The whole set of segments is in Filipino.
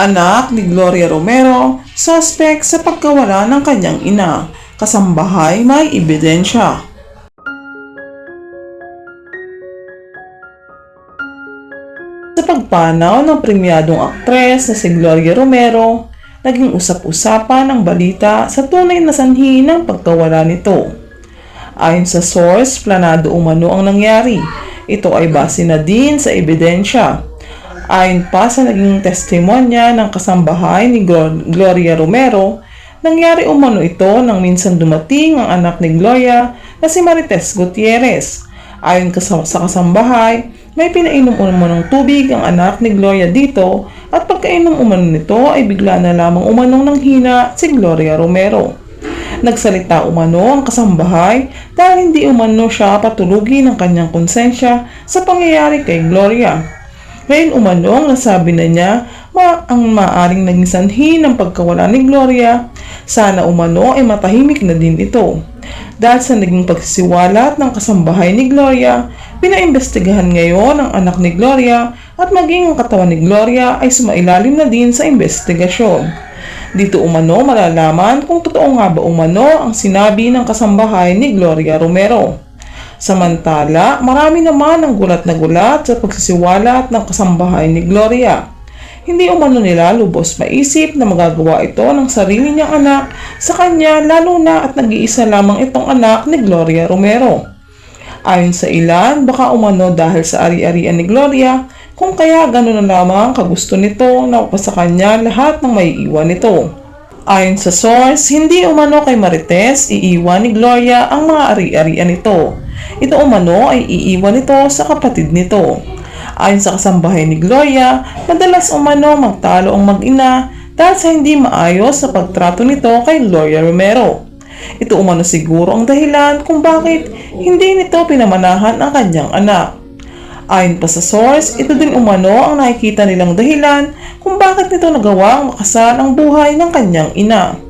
Anak ni Gloria Romero, suspect sa pagkawala ng kanyang ina. Kasambahay may ebidensya. Sa pagpanaw ng premyadong aktres na si Gloria Romero, naging usap-usapan ang balita sa tunay na sanhi ng pagkawala nito. Ayon sa source, planado umano ang nangyari. Ito ay base na din sa ebidensya. Ayon pa sa naging testimonya ng kasambahay ni Glo- Gloria Romero, nangyari umano ito nang minsan dumating ang anak ni Gloria na si Marites Gutierrez. Ayon sa kasambahay, may pinainom umano ng tubig ang anak ni Gloria dito at pagkainom umano nito ay bigla na lamang umanong ng hina si Gloria Romero. Nagsalita umano ang kasambahay dahil hindi umano siya patulugin ng kanyang konsensya sa pangyayari kay Gloria. Ngayon umano ang nasabi na niya ma ang maaring naging sanhi ng pagkawala ni Gloria. Sana umano ay matahimik na din ito. Dahil sa naging pagsisiwalat ng kasambahay ni Gloria, pinaimbestigahan ngayon ang anak ni Gloria at maging ang katawan ni Gloria ay sumailalim na din sa investigasyon. Dito umano malalaman kung totoo nga ba umano ang sinabi ng kasambahay ni Gloria Romero. Samantala, marami naman ang gulat na gulat sa pagsisiwalat ng kasambahay ni Gloria. Hindi umano nila lubos maisip na magagawa ito ng sarili niyang anak sa kanya lalo na at nag-iisa lamang itong anak ni Gloria Romero. Ayon sa ilan, baka umano dahil sa ari-arian ni Gloria, kung kaya gano'n na lamang kagusto nito na sa kanya lahat ng maiiwan nito. Ayon sa source, hindi umano kay Marites iiwan ni Gloria ang mga ari-arian nito. Ito umano ay iiwan nito sa kapatid nito. Ayon sa kasambahay ni Gloria, madalas umano magtalo ang mag-ina dahil sa hindi maayos sa pagtrato nito kay Gloria Romero. Ito umano siguro ang dahilan kung bakit hindi nito pinamanahan ang kanyang anak. Ayon pa sa source, ito din umano ang nakikita nilang dahilan kung bakit nito nagawang makasal ang buhay ng kanyang ina.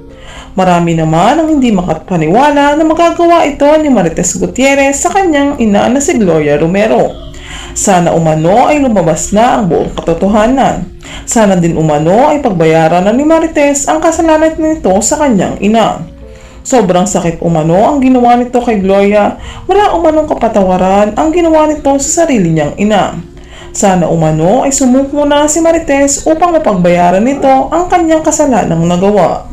Marami naman ang hindi makapaniwala na magagawa ito ni Marites Gutierrez sa kanyang ina na si Gloria Romero. Sana umano ay lumabas na ang buong katotohanan. Sana din umano ay pagbayaran na ni Marites ang kasalanan nito sa kanyang ina. Sobrang sakit umano ang ginawa nito kay Gloria, wala umanong kapatawaran ang ginawa nito sa sarili niyang ina. Sana umano ay sumuko na si Marites upang mapagbayaran nito ang kanyang kasalanang nagawa.